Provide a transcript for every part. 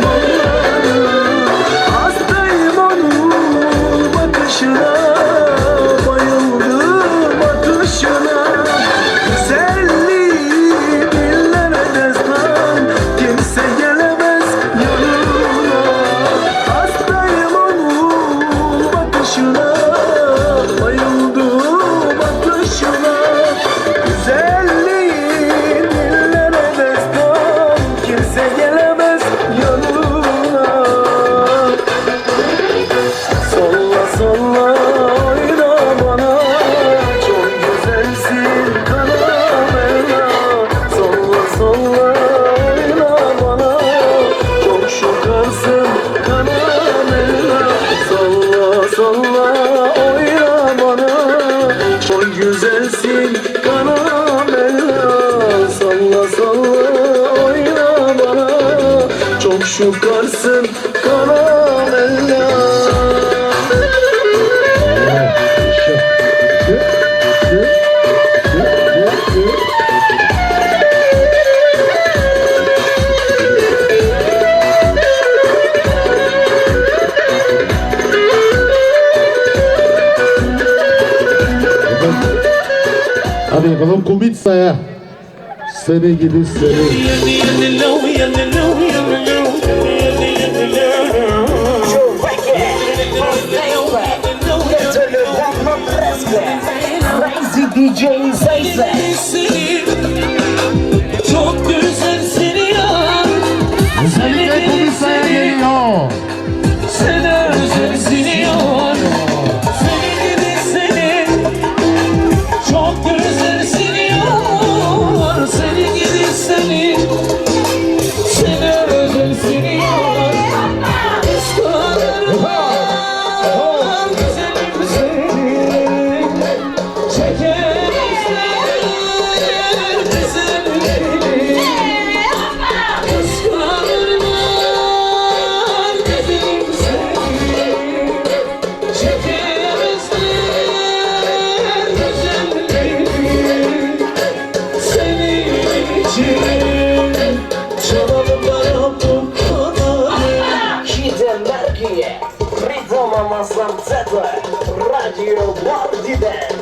모 Hadi yapalım Kumitsa'ya. Seni gibi seni. DJ Zay Network, Radio Wall Dance.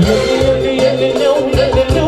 no, no, no, no, no.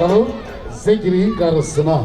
Başbakanı Zegri'nin karısına.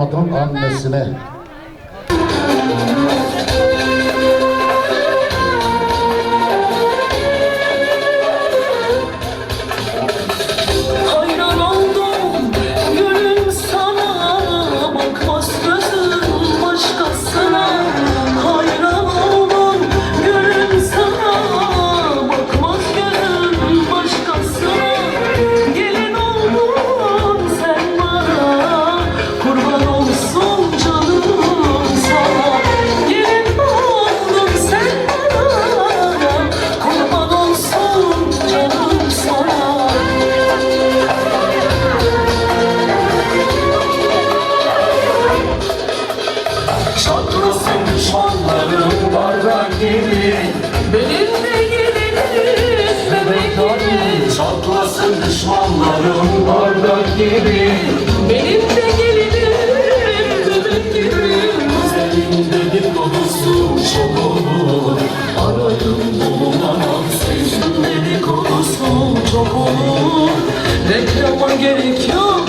もどんどんですね Osmanlıların bardak gibi. Benim de gelinim bebek gibi. Üzerinde bir kokusu çok olur. Arayın bulunamam sizin dedikodusu çok olur. Reklama gerek yok.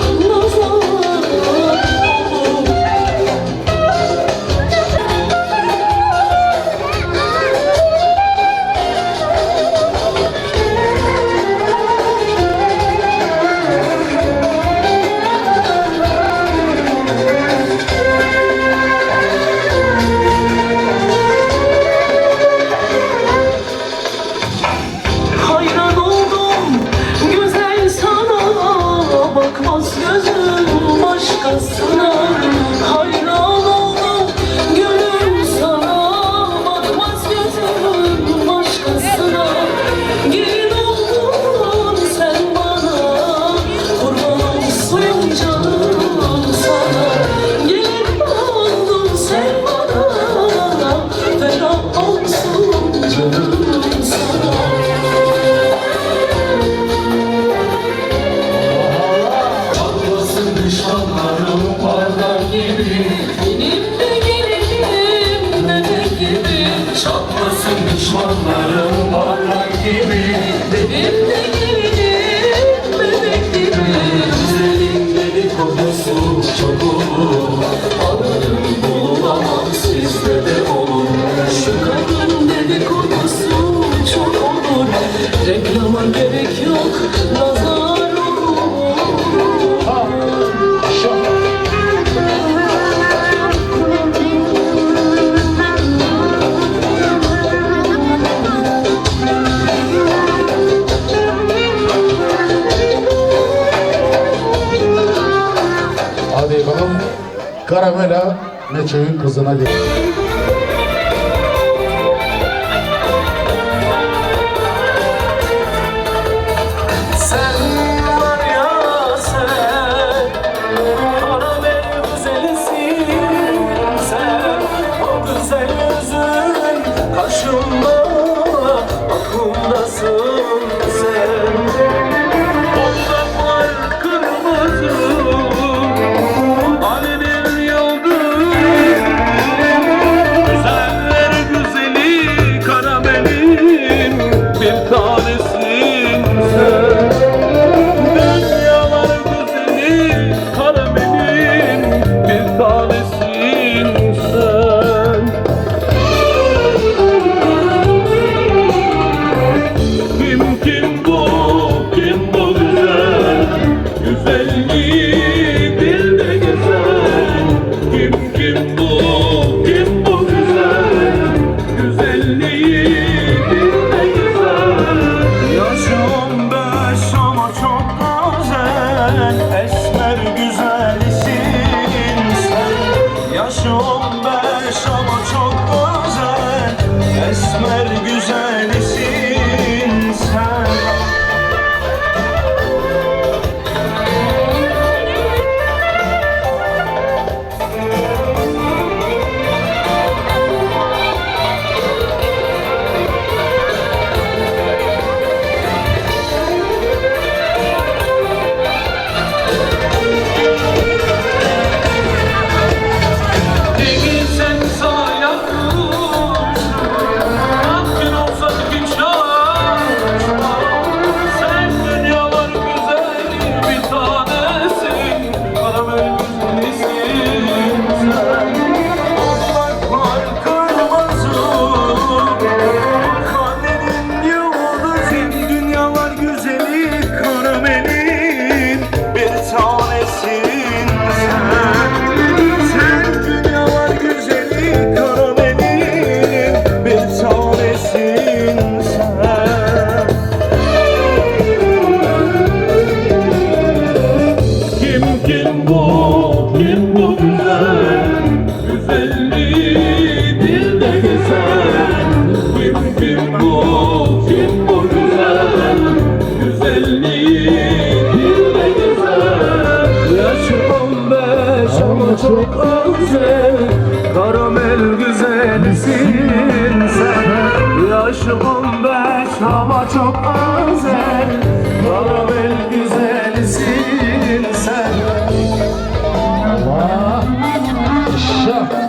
olur. Ararım bulamam sizde de olur. Şu kadın dedikodusu çok Karamela Meçe'nin kızına geliyor. me. Sen Kim kim bu kim bu güzel Güzelliğin ne güzel Yaşı on beş ama çok özel. Karamel güzelsin sen Yaşı on beş ama çok özel. Karamel güzelsin sen. Şah.